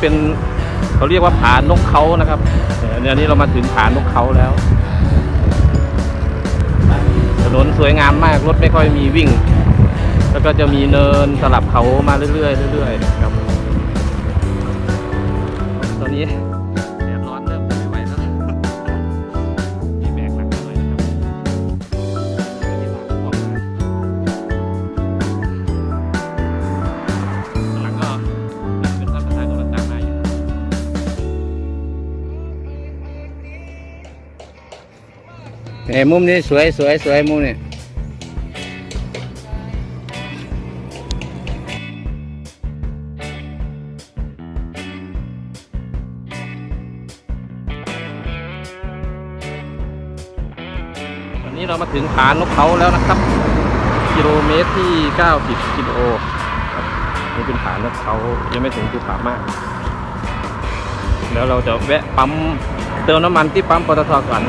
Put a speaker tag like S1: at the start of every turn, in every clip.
S1: เป็นเขาเรียกว่าผานกเขานะครับเดี๋ยนี้เรามาถึงผานกเขาแล้ว ถนนสวยงามมากรถไม่ค่อยมีวิ่ง แล้วก็จะมีเนินสลับเขามาเรื่อยๆเรื่อยๆครับ ตอนนี้ อ้มุมนี้สวยสวยสวยมุมนี้วันนี้เรามาถึงผานกเขาแล้วนะครับ กิโลเมตรที่ 90กิโลนี่เป็นผานกเขายังไม่ถึงภูผามาก แล้วเราจะแวะปั๊มเติมน้ำมันที่ปั๊มปตทก่อน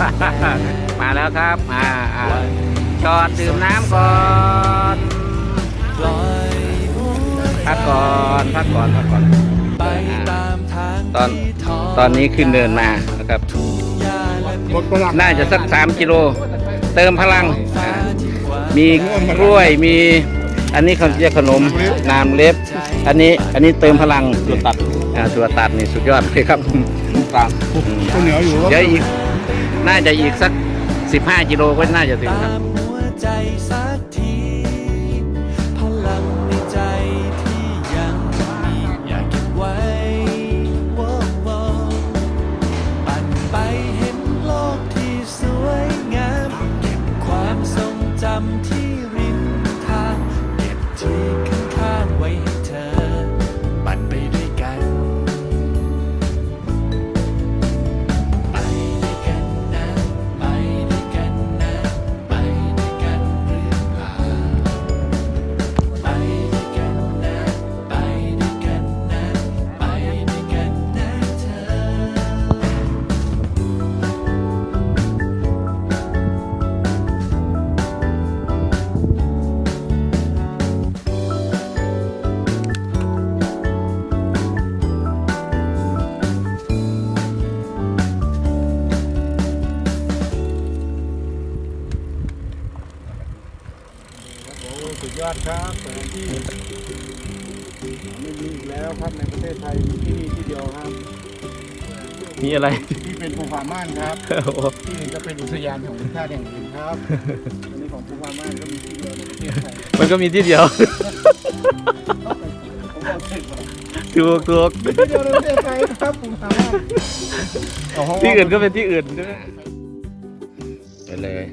S1: มาแล้วครับอ่าอ่าจอดดื่มน้ำก่อนพักก่อนพักก่อนพักก่อน
S2: ไปตามทาง
S1: ตอนตอนนี้ขึ้นเดินมานะครับน่าจะสักสามกิโล เติมพลังอ่ามีกล้วยมี อันนี้เขาเรียกขนมน้ำเล็บ อันนี้อันนี้เติมพลังตัวตัดอ่าตัวตัดนี่สุดยอดเลยครับตาม
S3: ข้าวเหนียวอยู่
S1: เดี๋ยวอีก น่าจะอีกสัก 15กิโลก็น่าจะถึงครับ
S2: อ้สุด
S3: ครับสถานที่ไม่มีอีกแล้วครับในประเทศไทยมีที่นี่ที่เดียวครับ
S1: มีอะไร
S3: ที่เป็นภูผาม่านครับ ที่อื่นจะเป็นอุทยานแห่งชาติแห่งอื่นครับอันนี้ของภูผาม่านก็มีที่เดียวในประเทศไทย
S1: มันก็มีที่เดียว
S3: ผมบอกเสร็จแล้ว
S1: ถูกถูก
S3: ที่เดียวในประเทศไทยครับภูผาม่าน
S1: ที่อื่นก็เป็นที่อื่นด้วยไปเลย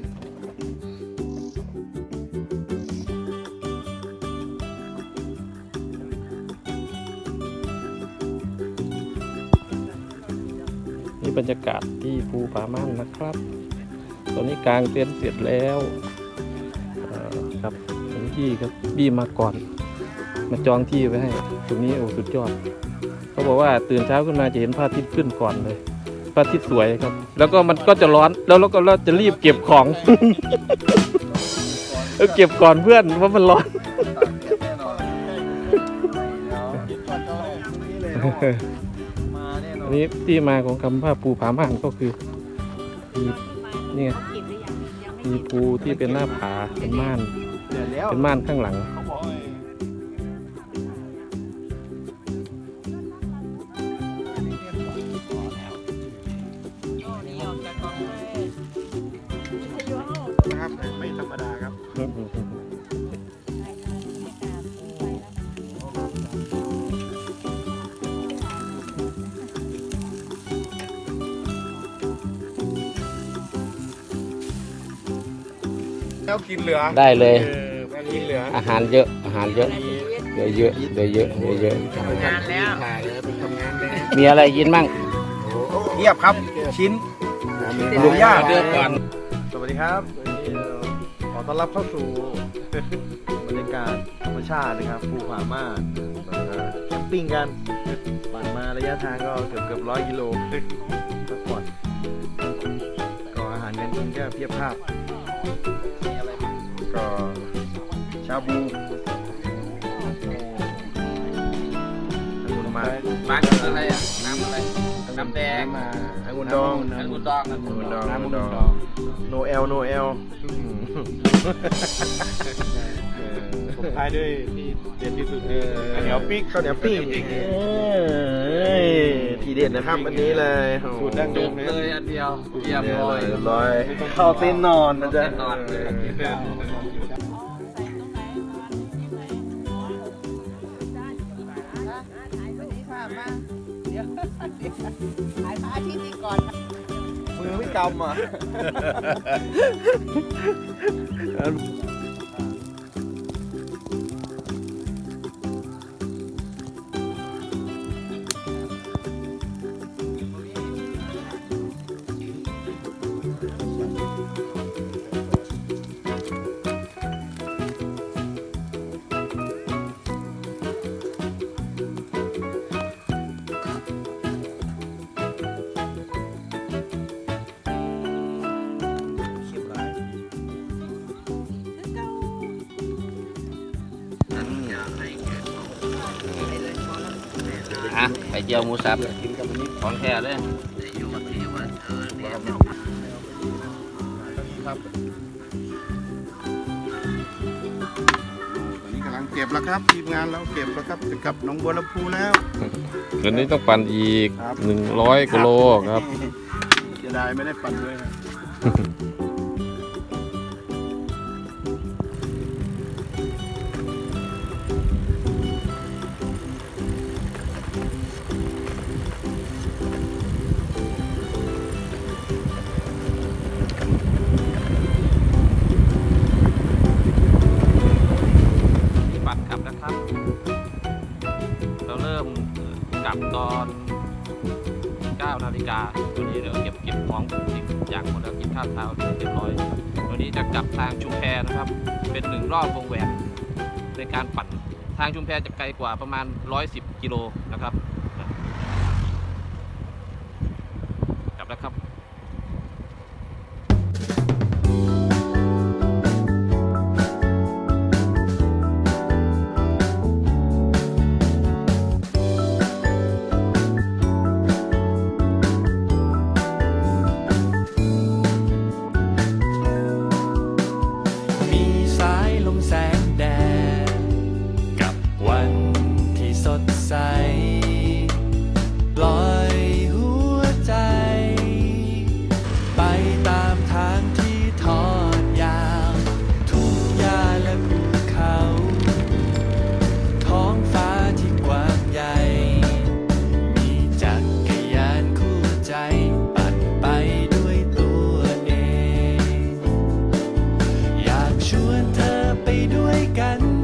S1: บรรยากาศที่ภูผาม่านนะครับ ตอนนี้กลางเต็นท์เสร็จแล้วเอ่อครับผมที่ครับบี้มาก่อน มาจองที่ไว้ให้ตรงนี้โอ้สุดยอดเขาบอกว่าตื่นเช้าขึ้นมาจะเห็นพระอาทิตย์ขึ้นก่อนเลยพระอาทิตย์สวยครับ แล้วก็มันก็จะร้อนแล้วเราก็เราจะรีบเก็บของเออเก็บก่อนเพื่อนเพราะมันร้อน อันนี้ที่มาของคำว่าปูผาม่านก็คือมีเนี่ยมีปูที่เป็นหน้าผาเป็นม่านเป็นม่านข้างหลัง
S3: แล้วกินเหลือ
S1: ได้เลย
S3: ออมากินเหลือ
S1: อาหารเยอะอาหารเยอะ
S3: มี
S2: เหลือเยอะเหลือเยอะเหลือเยอะ
S1: ทำงานแล้ว
S2: มีอะไรกินบ้าง
S4: เทียบครับ ชิ้นหมูย่าง
S2: เดือก่อน
S4: สวัสดีครับวันนี้เอ่อขอต้อนรับเข้าสู่บรรยากาศธรรมชาตินะครับภูผาม่านเอ่อแคมปิ้งกันปั่นมาระยะทางก็เกือบเกือบร้อยกิโลพักผ่อนก็อาหารการกินก็เพียบภาพ ก็ชาบูองุ่นมา
S1: บักอะไรอะน้ำอะไรน้ำแดง
S4: มาองุ่นดอง
S1: องุ่นดององุ่
S4: องุ่
S1: น
S4: น
S1: ด
S4: ด
S1: อ
S4: องง
S1: น้ำ
S4: องุ่
S1: องุ่
S4: น
S1: น
S4: ด
S1: ด
S4: อ
S1: องง
S4: โนเอลโนเอล
S3: ผมทายด้วยที่เด็ดที่สุด
S4: เอ
S3: คือ
S4: อ
S3: ข้าวเหนียวปิ้ง
S4: ข้าวเหนียวปิ้งเอ้ยทีเด็ดนะครับอันนี้เลย
S3: สูตรดั้งเดิ
S1: จุ
S3: ม
S1: กเลยอันเดียวเรียบ
S4: เรียบ
S1: ร้
S4: ร้
S1: อ
S4: อยยเรียบร้อยเข้าเต้นนอนนะจ๊ะ
S1: เข้าเต้นนอนเลย
S5: วันนี้ค่ะมาเดี๋ยวถ่ายพระอาทิตย์นี่ก่อน
S4: มือ ไม่กำอะ
S1: อะไข่เจียวหมูสับของแท้เลย
S3: ตอนนี้กำลังเก็บแล้วครับทีมงานเราเก็บแล้วครับจะกลับหนองบัวลำพูแล้ว
S2: คืนนี้ต้องปั่นอีก
S3: ครับ
S2: หนึ่งร้อยกิโลครับ
S3: เสียดายไม่ได้ปั่นด้วยครับ
S2: กลับตอน9นาฬิกาตัวนี้เดี๋ยวเก็บเก็บของสิ่งอย่างหมดแล้วกินข้าวเช้าเรียบร้อยตัวนี้จะกลับทางชุมแพนะครับ เป็นหนึ่งรอบวงแหวนในการปั่นทางชุมแพจะไกลกว่าประมาณ 110 กิโลนะครับ
S6: กัน